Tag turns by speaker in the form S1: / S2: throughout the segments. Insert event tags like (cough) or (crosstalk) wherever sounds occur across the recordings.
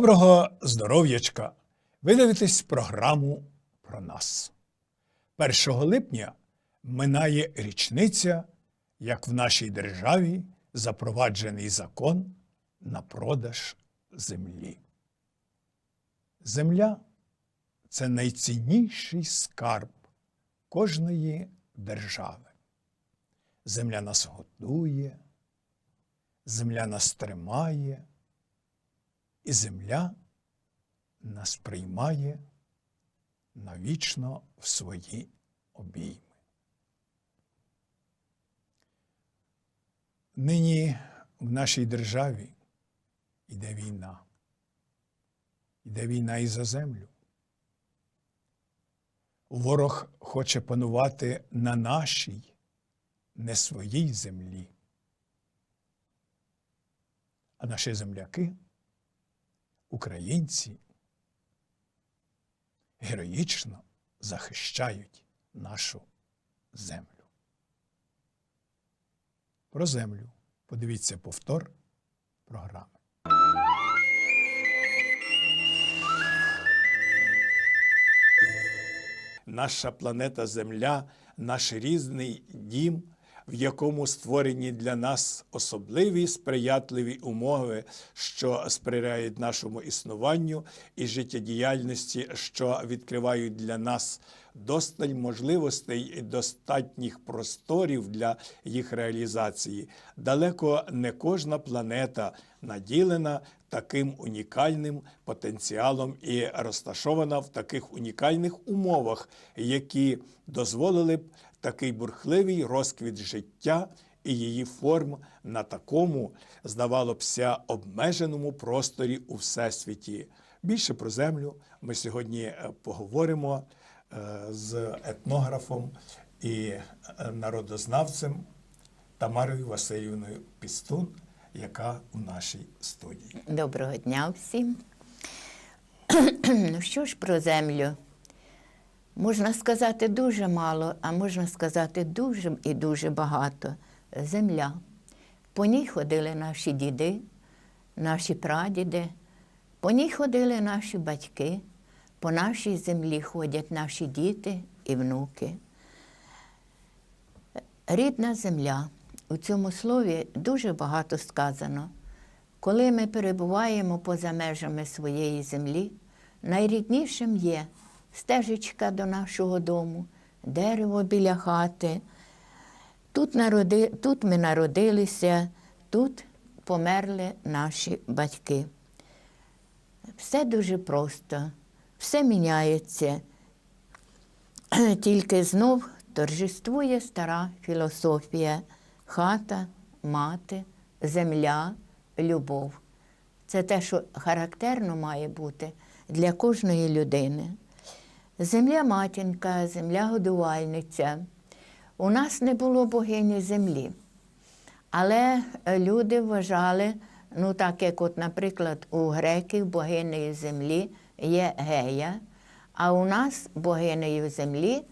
S1: Доброго здоров'ячка! Ви дивитесь програму про нас. 1 липня минає річниця, як в нашій державі запроваджений закон на продаж землі. Земля це найцінніший скарб кожної держави. Земля нас готує, земля нас тримає, і земля нас приймає навічно в свої обійми. Нині в нашій державі йде війна. Йде війна і за землю. Ворог хоче панувати на нашій, не своїй землі. А наші земляки, українці, героїчно захищають нашу землю. Про землю подивіться повтор програми. Наша планета Земля, наш різний дім, в якому створені для нас особливі сприятливі умови, що сприяють нашому існуванню і життєдіяльності, що відкривають для нас досталь можливостей і достатніх просторів для їх реалізації. Далеко не кожна планета наділена таким унікальним потенціалом і розташована в таких унікальних умовах, які дозволили б такий бурхливий розквіт життя і її форм на такому, здавало бся, обмеженому просторі у всесвіті. Більше про землю ми сьогодні е, поговоримо е, з етнографом і е, народознавцем Тамарою Васильівною Пістун, яка у нашій студії.
S2: Доброго дня всім. (clears throat) ну що ж про землю? Можна сказати дуже мало, а можна сказати дуже і дуже багато. Земля. По ній ходили наші діди, наші прадіди, по ній ходили наші батьки, по нашій землі ходять наші діти і внуки. Рідна земля. У цьому слові дуже багато сказано. Коли ми перебуваємо поза межами своєї землі, найріднішим є стежечка до нашого дому, дерево біля хати. Тут, народи, тут ми народилися, тут померли наші батьки. Все дуже просто, все міняється. Тільки знов торжествує стара філософія хата, мати, земля, любов. Це те, що характерно має бути для кожної людини. Земля матінка, земля годувальниця. У нас не було богині землі. Але люди вважали, ну так як, от, наприклад, у греків богинею землі є гея, а у нас богинею землі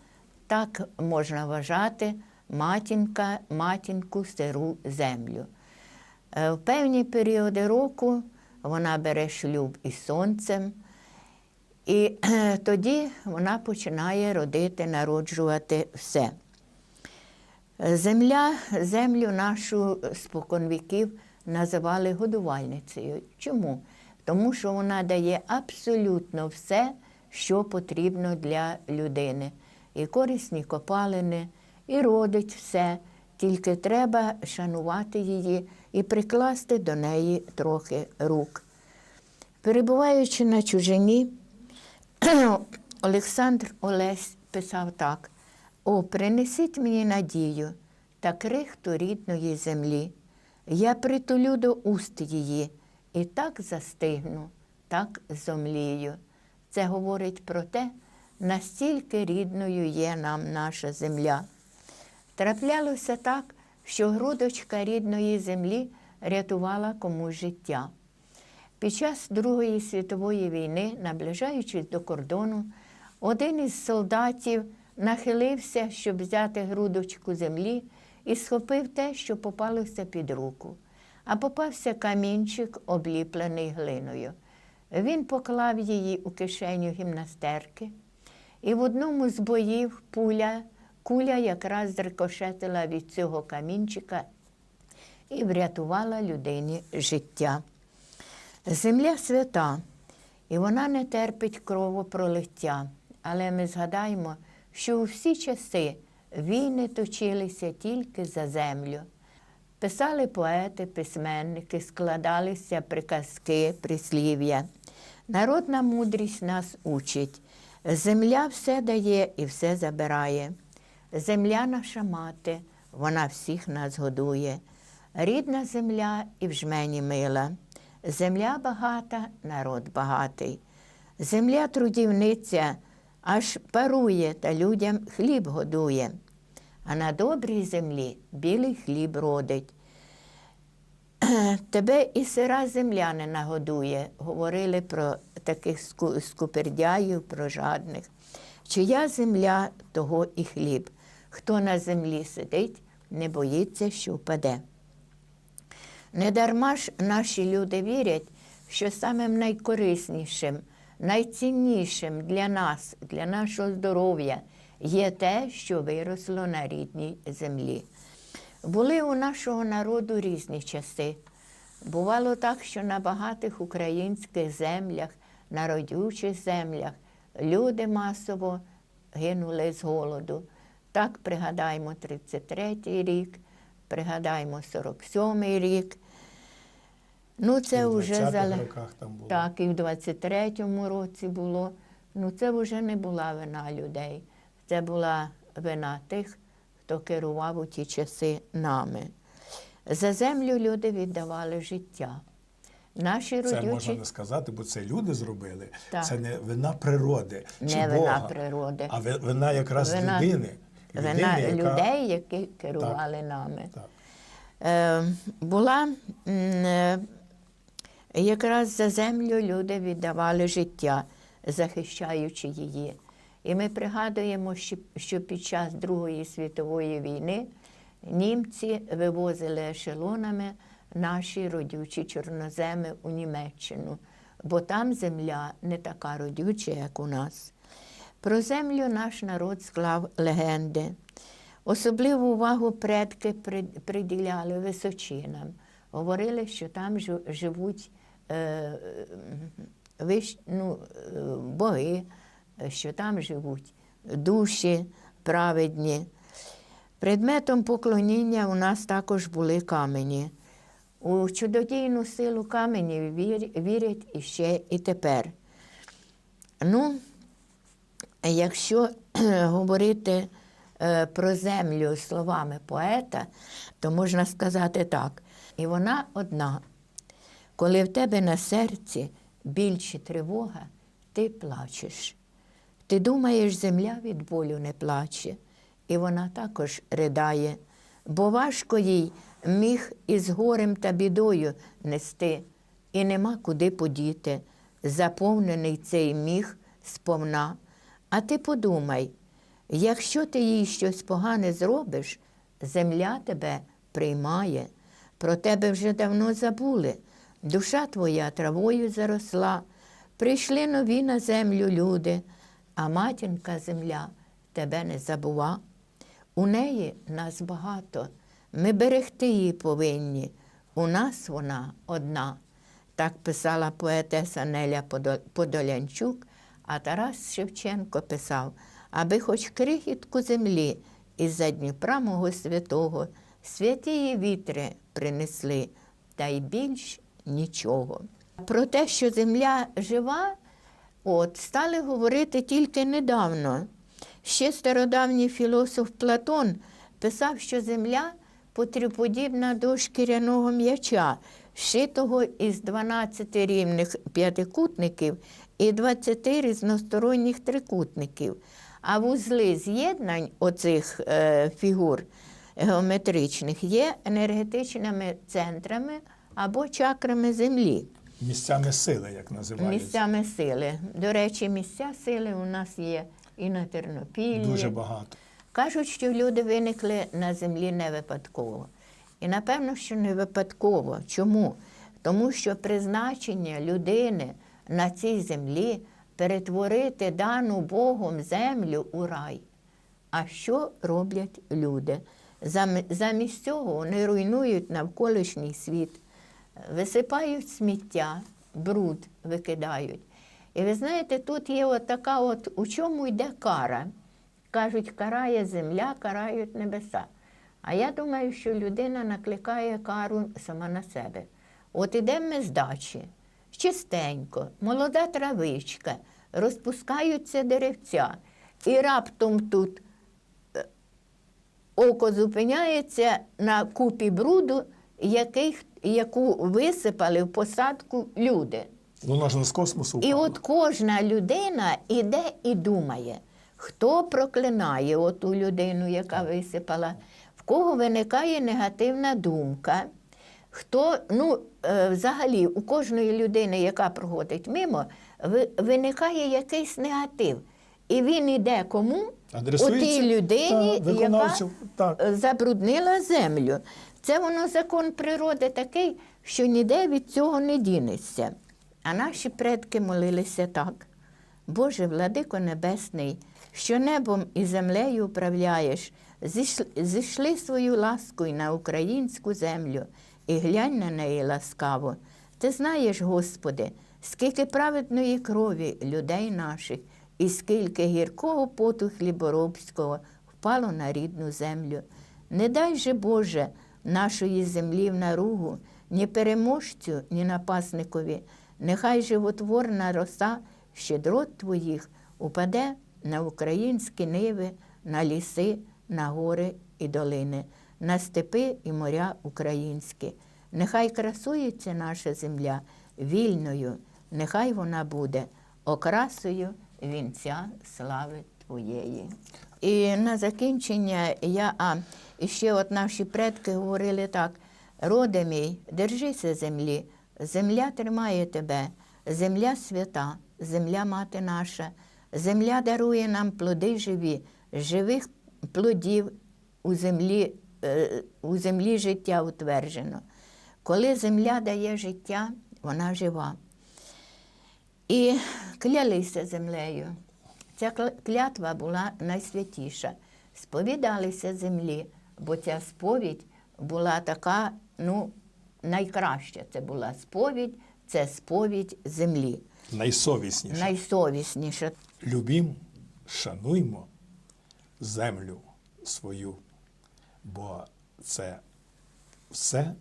S2: так можна вважати матінка, матінку сиру землю. Е, В певні періоди року вона бере шлюб із сонцем, і (clears throat) тоді вона починає родити, народжувати все. Земля, землю нашу споконвіків називали годувальницею. Чому? Тому що вона дає абсолютно все, що потрібно для людини. І корисні копалини, і родить все. Тільки треба шанувати її і прикласти до неї трохи рук. Перебуваючи на чужині, (clears throat) Олександр Олесь писав так: О, принесіть мені надію та крихту рідної землі. Я притулю до уст її і так застигну, так зомлію. Це говорить про те, настільки рідною є нам наша земля. Траплялося так, що грудочка рідної землі рятувала комусь життя. Під час Другої світової війни, наближаючись до кордону, один із солдатів нахилився, щоб взяти грудочку землі, і схопив те, що попалося під руку. А попався камінчик, обліплений глиною. Він поклав її у кишеню гімнастерки, і в одному з боїв пуля, куля якраз зрикошетила від цього камінчика і врятувала людині життя. Земля свята, і вона не терпить кровопролиття. Але ми згадаємо, що у всі часи війни точилися тільки за землю. Писали поети, письменники, складалися приказки, прислів'я. Народна мудрість нас учить. Земля все дає і все забирає. Земля наша мати, вона всіх нас годує. Рідна земля і в жмені мила. Земля багата, народ багатий. Земля трудівниця аж парує та людям хліб годує. А на добрій землі білий хліб родить. Тебе і сира земля не нагодує, говорили про таких скупердяїв, про жадних. Чия земля, того і хліб. Хто на землі сидить, не боїться, що впаде. Недарма ж наші люди вірять, що самим найкориснішим, найціннішим для нас, для нашого здоров'я є те, що виросло на рідній землі. Були у нашого народу різні часи. Бувало так, що на багатих українських землях, на родючих землях люди масово гинули з голоду. Так пригадаємо 33-й рік, пригадаємо 47-й рік. Ну, це
S1: І в
S2: вже
S1: 20-х
S2: зале...
S1: роках там було.
S2: Так, і в 23-му році було. Ну, це вже не була вина людей. Це була вина тих, хто керував у ті часи нами. За землю люди віддавали життя. Наші
S1: Це можна не сказати, бо це люди зробили.
S2: Так.
S1: Це не вина природи
S2: Не
S1: чи
S2: вина
S1: Бога,
S2: природи.
S1: а вина якраз
S2: Вина-
S1: людини.
S2: Вина
S1: яка-
S2: людей, які керували нами.
S1: Так.
S2: Е, була е, якраз за землю люди віддавали життя, захищаючи її. І ми пригадуємо, що, що під час Другої світової війни німці вивозили ешелонами наші родючі чорноземи у Німеччину, бо там земля не така родюча, як у нас. Про землю наш народ склав легенди. Особливу увагу предки приділяли височинам. Говорили, що там живуть е, вищ, ну, е, боги, що там живуть душі праведні. Предметом поклоніння у нас також були камені. У чудодійну силу каменів вірять іще і тепер. Ну, Якщо (clears throat) говорити е, про землю словами поета, то можна сказати так: і вона одна. Коли в тебе на серці біль чи тривога, ти плачеш. Ти думаєш, земля від болю не плаче, і вона також ридає, бо важко їй міг із горем та бідою нести, і нема куди подіти, заповнений цей міг сповна. А ти подумай, якщо ти їй щось погане зробиш, земля тебе приймає, про тебе вже давно забули, душа твоя травою заросла, прийшли нові на землю люди, а матінка земля тебе не забува. У неї нас багато, ми берегти її повинні. У нас вона одна. Так писала поетеса Неля Подолянчук, а Тарас Шевченко писав, аби хоч крихітку землі із-за Дніпра мого святого святії вітри принесли, та й більш нічого. Про те, що земля жива, от, стали говорити тільки недавно. Ще стародавній філософ Платон писав, що земля потріподібна до шкіряного м'яча, шитого із 12 рівних п'ятикутників і 20 різносторонніх трикутників. А вузли з'єднань оцих е, фігур геометричних є енергетичними центрами або чакрами землі.
S1: Місцями сили, як називають.
S2: Місцями сили. До речі, місця сили у нас є і на Тернопіллі.
S1: Дуже багато.
S2: Кажуть, що люди виникли на землі не випадково. І напевно, що не випадково. Чому? Тому що призначення людини на цій землі перетворити дану Богом землю у рай. А що роблять люди? Замість цього вони руйнують навколишній світ, висипають сміття, бруд викидають. І ви знаєте, тут є от така от, у чому йде кара. Кажуть, карає земля, карають небеса. А я думаю, що людина накликає кару сама на себе. От ідемо ми з дачі, чистенько, молода травичка, розпускаються деревця, і раптом тут е, око зупиняється на купі бруду, який, яку висипали в посадку люди.
S1: Воно ж не з космосу.
S2: І от кожна людина іде і думає, хто проклинає оту людину, яка висипала, кого виникає негативна думка. Хто, ну, е, взагалі, у кожної людини, яка проходить мимо, виникає якийсь негатив. І він іде кому? У тій людині,
S1: та,
S2: яка
S1: так.
S2: е, забруднила землю. Це воно закон природи такий, що ніде від цього не дінешся. А наші предки молилися так. Боже, владико Небесний, що небом і землею управляєш, зійшли, свою ласку й на українську землю, і глянь на неї ласкаво. Ти знаєш, Господи, скільки праведної крові людей наших, і скільки гіркого поту хліборобського впало на рідну землю. Не дай же, Боже, нашої землі в наругу, ні переможцю, ні напасникові. Нехай животворна роса щедрот твоїх упаде на українські ниви, на ліси, на гори і долини, на степи і моря українські. Нехай красується наша земля вільною, нехай вона буде окрасою вінця слави Твоєї. І на закінчення я, а і ще от наші предки говорили так: роде мій, держися землі, земля тримає тебе, земля свята, земля мати наша, земля дарує нам плоди живі, живих плодів у землі, е, у землі життя утверджено. Коли земля дає життя, вона жива. І клялися землею. Ця клятва була найсвятіша. Сповідалися землі, бо ця сповідь була така, ну, найкраща. Це була сповідь, це сповідь землі.
S1: Найсовісніше.
S2: Найсовісніша.
S1: Любім, шануймо землю свою, бо це все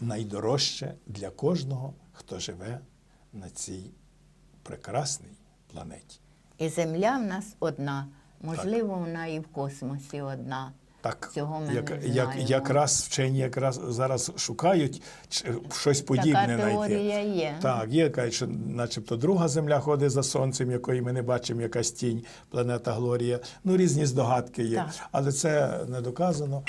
S1: найдорожче для кожного, хто живе на цій прекрасній планеті.
S2: І земля в нас одна. Можливо, вона і в космосі одна.
S1: Так,
S2: Цього ми
S1: як,
S2: не
S1: як, якраз вчені якраз зараз шукають щось подібне знайти.
S2: теорія є.
S1: Так, є, кажуть, що начебто друга земля ходить за сонцем, якої ми не бачимо, якась тінь, планета Глорія. Ну, різні здогадки є,
S2: Так.
S1: але це не доказано.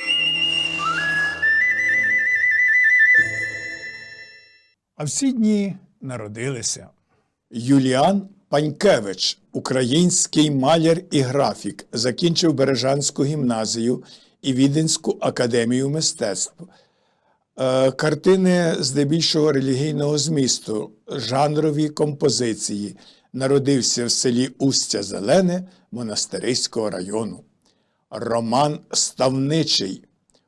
S1: А в ці дні народилися Юліан Панькевич, український маляр і графік, закінчив Бережанську гімназію і Віденську академію мистецтв. Е, Картини здебільшого релігійного змісту, жанрові композиції. Народився в селі Устя Зелене Монастириського району. Роман Ставничий,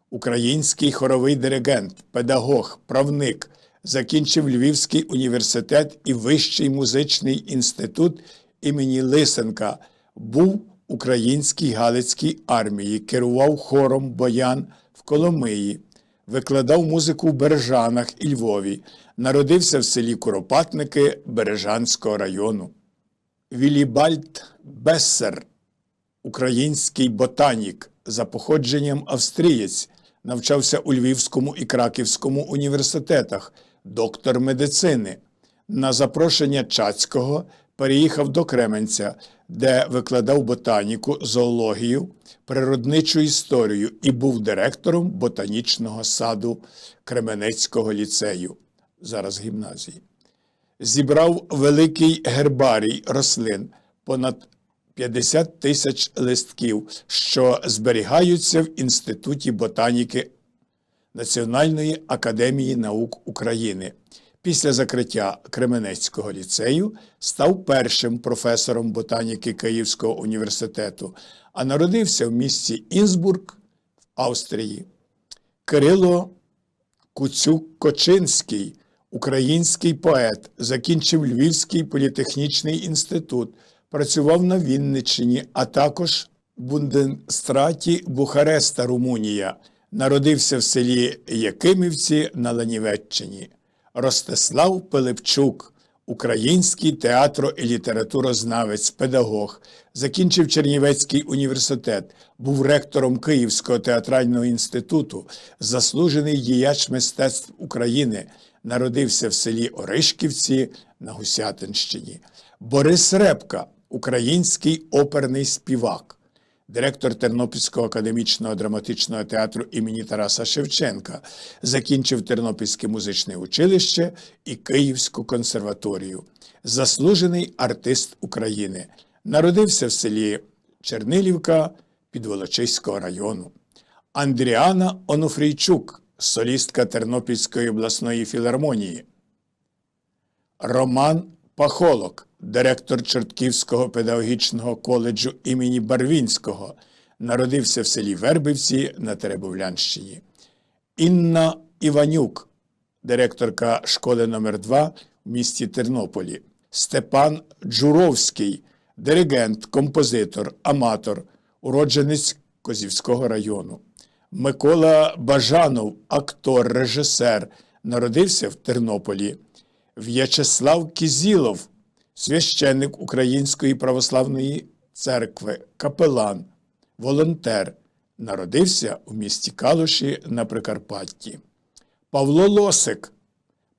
S1: український хоровий диригент, педагог, правник, закінчив Львівський університет і Вищий музичний інститут імені Лисенка. Був українській Галицькій армії, керував хором боян в Коломиї, викладав музику в Бережанах і Львові, народився в селі Куропатники Бережанського району. Вілібальд Бессер, український ботанік, за походженням австрієць, навчався у Львівському і Краківському університетах, доктор медицини. На запрошення Чацького переїхав до Кременця, де викладав ботаніку, зоологію, природничу історію і був директором ботанічного саду Кременецького ліцею, зараз гімназії зібрав великий гербарій рослин, понад 50 тисяч листків, що зберігаються в Інституті ботаніки Національної академії наук України. Після закриття Кременецького ліцею став першим професором ботаніки Київського університету, а народився в місті Інсбург в Австрії. Кирило Куцюк-Кочинський, український поет, закінчив Львівський політехнічний інститут, працював на Вінниччині, а також в Бунденстраті Бухареста, Румунія. Народився в селі Якимівці на Ланівеччині. Ростислав Пилипчук, український театро- і літературознавець, педагог, закінчив Чернівецький університет, був ректором Київського театрального інституту, заслужений діяч мистецтв України, народився в селі Оришківці на Гусятинщині. Борис Репка, український оперний співак директор Тернопільського академічного драматичного театру імені Тараса Шевченка, закінчив Тернопільське музичне училище і Київську консерваторію. Заслужений артист України. Народився в селі Чернилівка Підволочиського району. Андріана Онуфрійчук, солістка Тернопільської обласної філармонії. Роман Пахолок, директор Чортківського педагогічного коледжу імені Барвінського, народився в селі Вербівці на Теребовлянщині. Інна Іванюк, директорка школи номер 2 в місті Тернополі. Степан Джуровський, диригент, композитор, аматор, уродженець Козівського району. Микола Бажанов, актор, режисер, народився в Тернополі. В'ячеслав Кізілов, священник Української православної церкви, капелан, волонтер, народився у місті Калуші на Прикарпатті. Павло Лосик,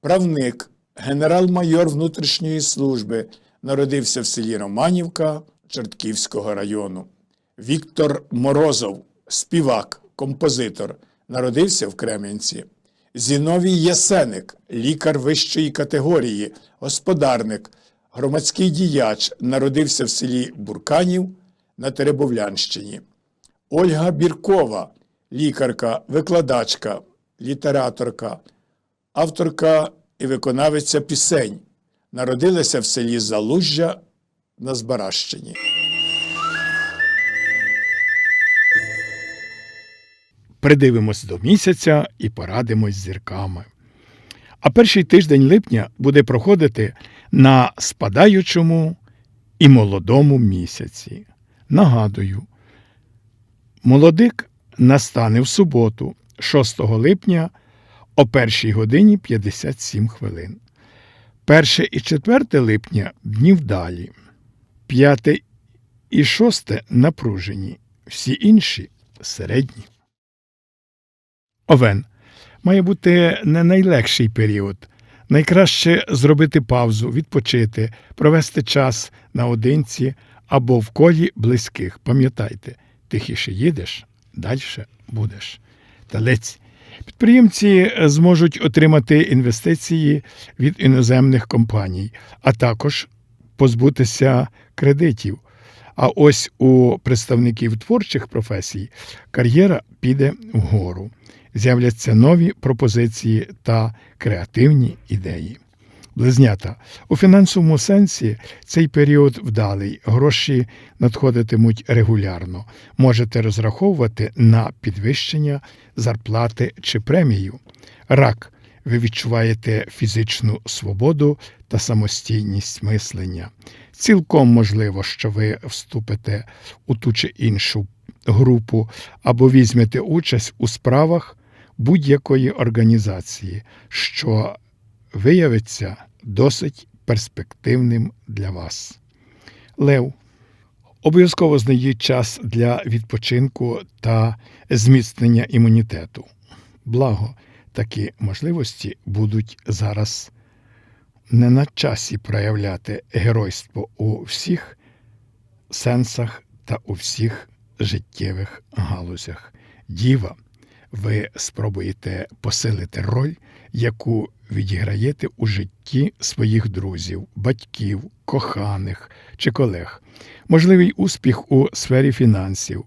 S1: правник, генерал-майор внутрішньої служби, народився в селі Романівка Чортківського району. Віктор Морозов, співак, композитор, народився в Крем'янці. Зіновій Ясеник, лікар вищої категорії, господарник, громадський діяч, народився в селі Бурканів на Теребовлянщині. Ольга Біркова, лікарка, викладачка, літераторка, авторка і виконавиця пісень, народилася в селі Залужжя на Збаращині.
S3: Придивимось до місяця і порадимось зірками. А перший тиждень липня буде проходити на спадаючому і молодому місяці. Нагадую, молодик настане в суботу, 6 липня о 1 годині 57 хвилин. 1 і 4 липня дні вдалі, 5 і 6 напружені, всі інші середні. Овен має бути не найлегший період. Найкраще зробити паузу, відпочити, провести час наодинці або в колі близьких. Пам'ятайте, тихіше їдеш, далі будеш. Талець. Підприємці зможуть отримати інвестиції від іноземних компаній, а також позбутися кредитів. А ось у представників творчих професій кар'єра піде вгору з'являться нові пропозиції та креативні ідеї. Близнята у фінансовому сенсі цей період вдалий, гроші надходитимуть регулярно. Можете розраховувати на підвищення зарплати чи премію. Рак. Ви відчуваєте фізичну свободу та самостійність мислення. Цілком можливо, що ви вступите у ту чи іншу групу або візьмете участь у справах будь-якої організації, що виявиться досить перспективним для вас. Лев. Обов'язково знайдіть час для відпочинку та зміцнення імунітету. Благо, такі можливості будуть зараз не на часі проявляти геройство у всіх сенсах та у всіх життєвих галузях. Діва, ви спробуєте посилити роль, яку відіграєте у житті своїх друзів, батьків, коханих чи колег. Можливий успіх у сфері фінансів,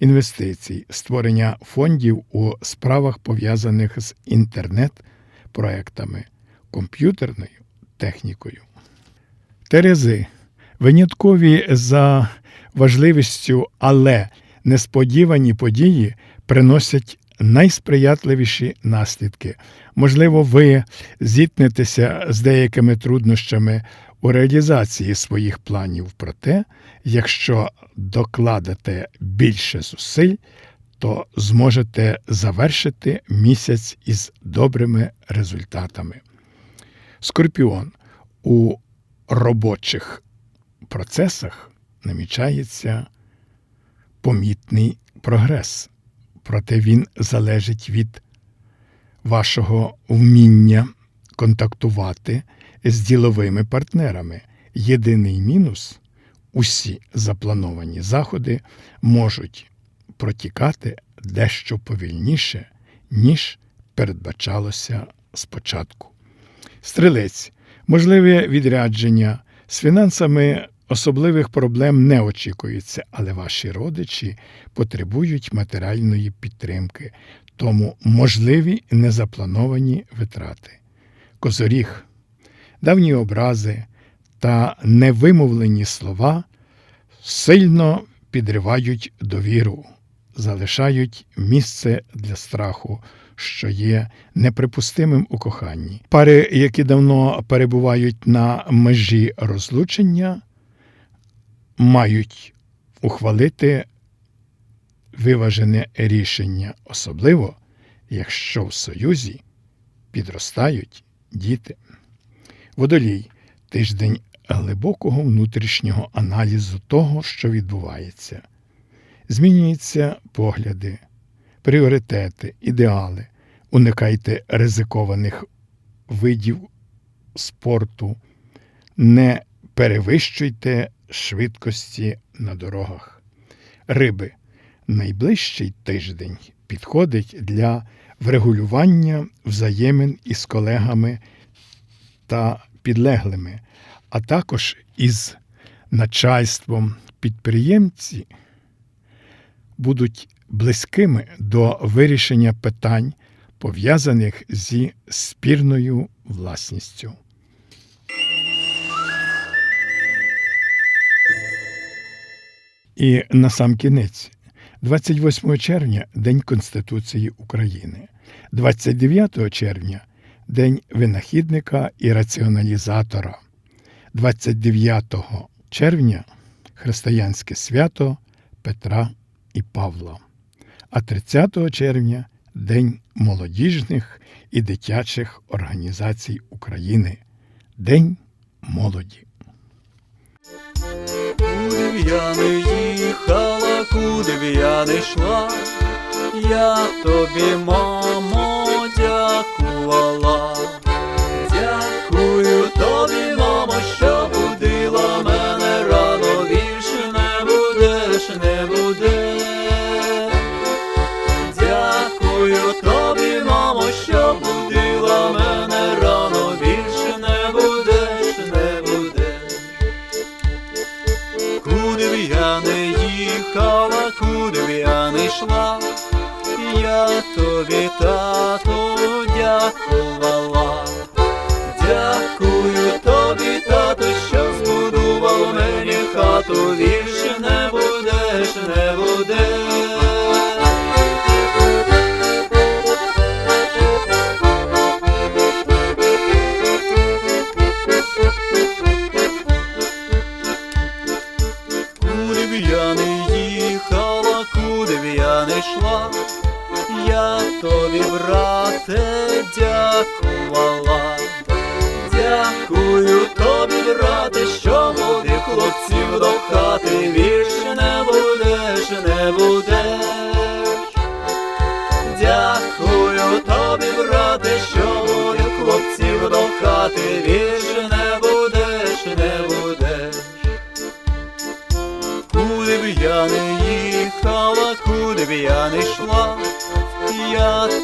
S3: інвестицій, створення фондів у справах, пов'язаних з інтернет-проектами,
S1: комп'ютерною технікою. Терези виняткові за важливістю, але несподівані події приносять найсприятливіші наслідки. Можливо, ви зіткнетеся з деякими труднощами у реалізації своїх планів, проте, якщо докладете більше зусиль, то зможете завершити місяць із добрими результатами. Скорпіон у робочих процесах намічається помітний прогрес, проте він залежить від вашого вміння контактувати з діловими партнерами. Єдиний мінус усі заплановані заходи можуть протікати дещо повільніше, ніж передбачалося спочатку. Стрілець, можливе відрядження з фінансами особливих проблем не очікується, але ваші родичі потребують матеріальної підтримки, тому можливі незаплановані витрати. Козоріг, давні образи та невимовлені слова сильно підривають довіру, залишають місце для страху, що є неприпустимим у коханні. Пари, які давно перебувають на межі розлучення, мають ухвалити виважене рішення, особливо якщо в союзі підростають діти. Водолій тиждень глибокого внутрішнього аналізу того, що відбувається. Змінюються погляди, пріоритети, ідеали. Уникайте ризикованих видів спорту, не перевищуйте швидкості на дорогах. Риби. Найближчий тиждень підходить для врегулювання взаємин із колегами та підлеглими, а також із начальством підприємці будуть близькими до вирішення питань, пов'язаних зі спірною власністю. І на сам кінець, 28 червня День Конституції України, 29 червня День винахідника і раціоналізатора, 29 червня християнське свято Петра і Павла, а 30 червня День молодіжних і дитячих організацій України, День молоді.
S4: Куди б я не їхала, куди б я не йшла, я тобі, мамо, б я тобі, брате, дякувала. Дякую тобі, брате, що моїх хлопців до хати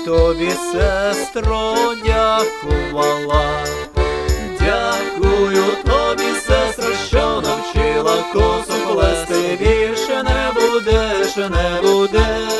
S4: тобі, сестро, дякувала. Дякую тобі, сестро, що навчила косу плести, більше не будеш, не будеш.